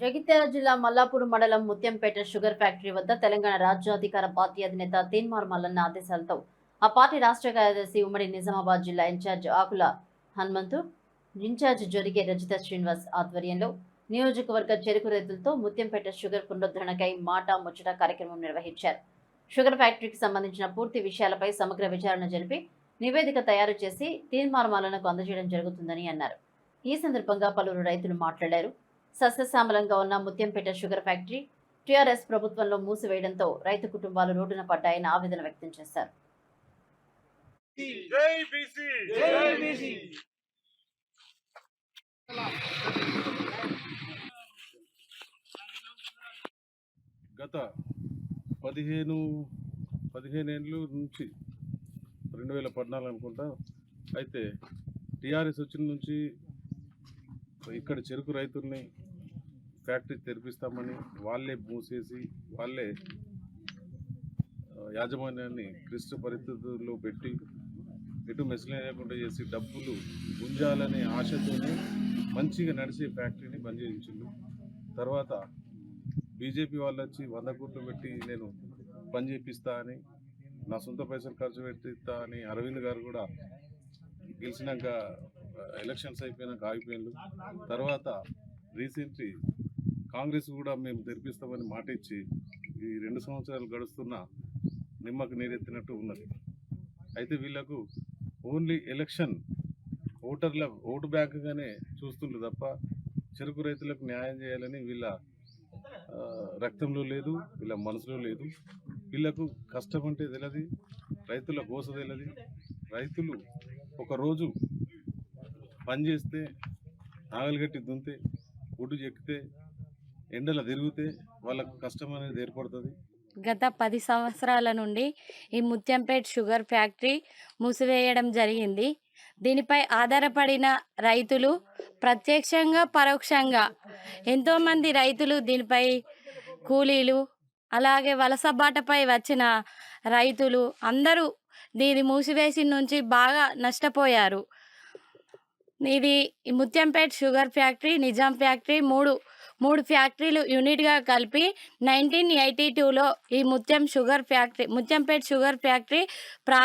జగిత్యాల జిల్లా మల్లాపూర్ మండలం Muthyampet sugar factory వద్ద తెలంగాణ రాజ్యాధికార పార్టీ అధినేత తీన్మార్ మల్లన్న ఆదేశాలతో ఆ పార్టీ రాష్ట్ర కార్యదర్శి ఉమ్మడి నిజామాబాద్ జిల్లా ఇన్ఛార్జ్ ఆకుల హనుమంతు ఇన్ఛార్జ్ జరిగే రజిత శ్రీనివాస్ ఆధ్వర్యంలో నియోజకవర్గ చెరుకు రైతులతో ముత్యంపేట షుగర్ పునరుద్ధరణకై మాట ముచ్చట కార్యక్రమం నిర్వహించారు. షుగర్ ఫ్యాక్టరీకి సంబంధించిన పూర్తి విషయాలపై సమగ్ర విచారణ జరిపి నివేదిక తయారు చేసి తీర్మానాలకు అందజేయడం జరుగుతుందని అన్నారు. ఈ సందర్భంగా పలువురు రైతులు మాట్లాడారు. సస్యశ్యామలంగా ఉన్న ముత్యంపేట షుగర్ ఫ్యాక్టరీ టీఆర్ఎస్ ప్రభుత్వంలో మూసివేయడంతో రైతు కుటుంబాలు రోడ్డున పడ్డాయని ఆవేదన వ్యక్తం చేశారు. జై బీసీ! జై బీసీ! గత పదిహేను పదిహేను ఏళ్ళు నుంచి రెండు వేల పద్నాలుగు అనుకుంటా అయితే టీఆర్ఎస్ వచ్చిన నుంచి ఇక్కడ చెరుకు రైతుల్ని ఫ్యాక్టరీ తెరిపిస్తామని వాళ్ళే మూసేసి వాళ్ళే యాజమాన్యాన్ని క్లిష్ట పరిస్థితుల్లో పెట్టి ఎటు మెసలేయకుండా చేసి డబ్బులు గుంజాలనే ఆశతోనే మంచిగా నడిచే ఫ్యాక్టరీని బంద్ చేయించిండు. తర్వాత బీజేపీ వాళ్ళు వచ్చి వంద కోట్లు పెట్టి నేను పని చేపిస్తా అని నా సొంత పైసలు ఖర్చు పెట్టిస్తా అని అరవింద్ గారు కూడా గెలిచినాక ఎలక్షన్స్ అయిపోయినాక ఆగిపోయిండు. తర్వాత రీసెంట్లీ కాంగ్రెస్ కూడా మేము తెరిపిస్తామని మాట ఇచ్చి ఈ రెండు సంవత్సరాలు గడుస్తున్న నిమ్మకు నీరెత్తినట్టు ఉన్నది. అయితే వీళ్ళకు ఓన్లీ ఎలక్షన్ ఓటర్ల ఓటు బ్యాంకుగానే చూస్తుండ్రు తప్ప చెరుకు రైతులకు న్యాయం చేయాలని వీళ్ళ రక్తంలో లేదు వీళ్ళ మనసులో లేదు. వీళ్ళకు కష్టం అంటే తెలియదు రైతుల గోస తెలియదు రైతులు ఒకరోజు పని చేస్తే నాగలిగట్టి దుంతే ఒడ్డు చెక్కితే ఎండల తిరిగితే వాళ్ళకు కష్టం అనేది ఏర్పడుతుంది. గత పది సంవత్సరాల నుండి ఈ ముత్యంపేట్ షుగర్ ఫ్యాక్టరీ మూసివేయడం జరిగింది. దీనిపై ఆధారపడిన రైతులు ప్రత్యక్షంగా పరోక్షంగా ఎంతోమంది రైతులు దీనిపై కూలీలు అలాగే వలస బాటపై వచ్చిన రైతులు అందరూ దీని మూసివేసి నుంచి బాగా నష్టపోయారు. ఇది ఈ Muthyampet sugar factory Nizam factory మూడు మూడు ఫ్యాక్టరీలు యూనిట్గా కలిపి నైన్టీన్ ఎయిటీ టూలో ఈ Muthyam sugar factory Muthyampet sugar factory ప్రా